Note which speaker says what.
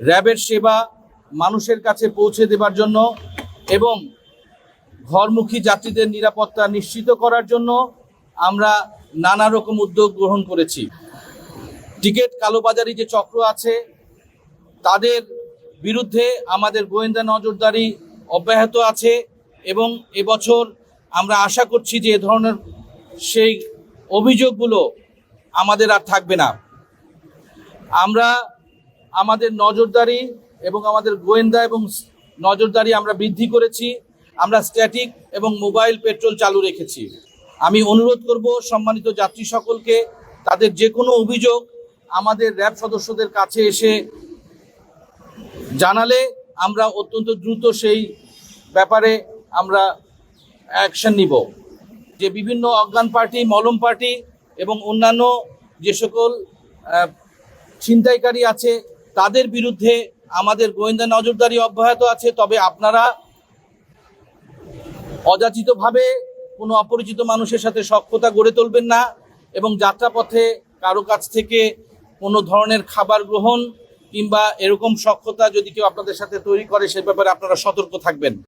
Speaker 1: র্যাবের সেবা মানুষের কাছে পৌঁছে দেবার জন্য এবং ঘরমুখী যাত্রীদের নিরাপত্তা নিশ্চিত করার জন্য আমরা নানা রকম উদ্যোগ গ্রহণ করেছি। টিকিট কালোবাজারি যে চক্র আছে, তাদের বিরুদ্ধে আমাদের গোয়েন্দা নজরদারি অব্যাহত আছে এবং এবছর আমরা আশা করছি যে এ ধরনের সেই অভিযোগগুলো আমাদের আর থাকবে না। আমরা আমাদের নজরদারি এবং আমাদের গোয়েন্দা এবং নজরদারি আমরা বৃদ্ধি করেছি, আমরা স্ট্যাটিক এবং মোবাইল পেট্রোল চালু রেখেছি। আমি অনুরোধ করব সম্মানিত যাত্রী সকলকে, তাদের যে কোনো অভিযোগ আমাদের র্যাব সদস্যদের কাছে এসে জানালে আমরা অত্যন্ত দ্রুত সেই ব্যাপারে আমরা অ্যাকশন নিব। যে বিভিন্ন অজ্ঞান পার্টি, মলম পার্টি এবং অন্যান্য যে সকল ছিনতাইকারী আছে তাদের বিরুদ্ধে আমাদের গোয়েন্দা নজরদারি অব্যাহত আছে, তবে আপনারা অযাচিতভাবে কোনো অপরিচিত মানুষের সাথে সক্ষতা গড়ে তুলবেন না এবং যাত্রাপথে কারও কাছ থেকে কোনো ধরনের খাবার গ্রহণ কিংবা এরকম সক্ষতা যদি কেউ আপনাদের সাথে তৈরি করে, সে ব্যাপারে আপনারা সতর্ক থাকবেন।